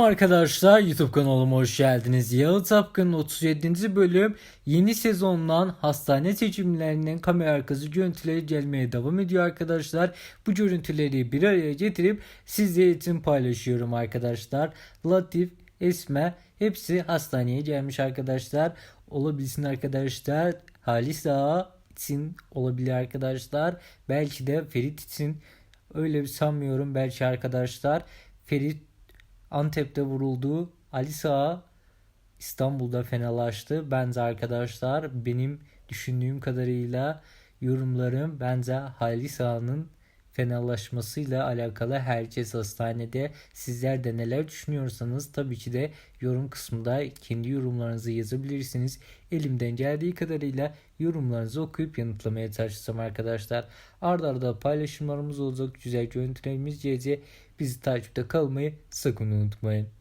Arkadaşlar YouTube kanalıma hoş geldiniz. Yalı Tapkın'ın 37. bölüm yeni sezondan hastane seçimlerinin kamera arkası görüntüleri gelmeye devam ediyor arkadaşlar. Bu görüntüleri bir araya getirip sizler için paylaşıyorum arkadaşlar. Latif, Esme hepsi hastaneye gelmiş arkadaşlar. Olabilsin arkadaşlar. Halis Ağa için olabilir arkadaşlar. Belki de Ferit için öyle bir sanmıyorum belki arkadaşlar. Ferit Antep'te vuruldu. Ali Sağ İstanbul'da fenalaştı. Bence arkadaşlar benim düşündüğüm kadarıyla yorumlarım bence Ali Sağ'ın fenalaşmasıyla alakalı herkes hastanede. Sizler de neler düşünüyorsanız tabii ki de yorum kısmında kendi yorumlarınızı yazabilirsiniz. Elimden geldiği kadarıyla yorumlarınızı okuyup yanıtlamaya çalışacağım arkadaşlar. Arda arda paylaşımlarımız olacak. Güzel görüntülerimiz gelecek. Bizi takipte kalmayı sakın unutmayın.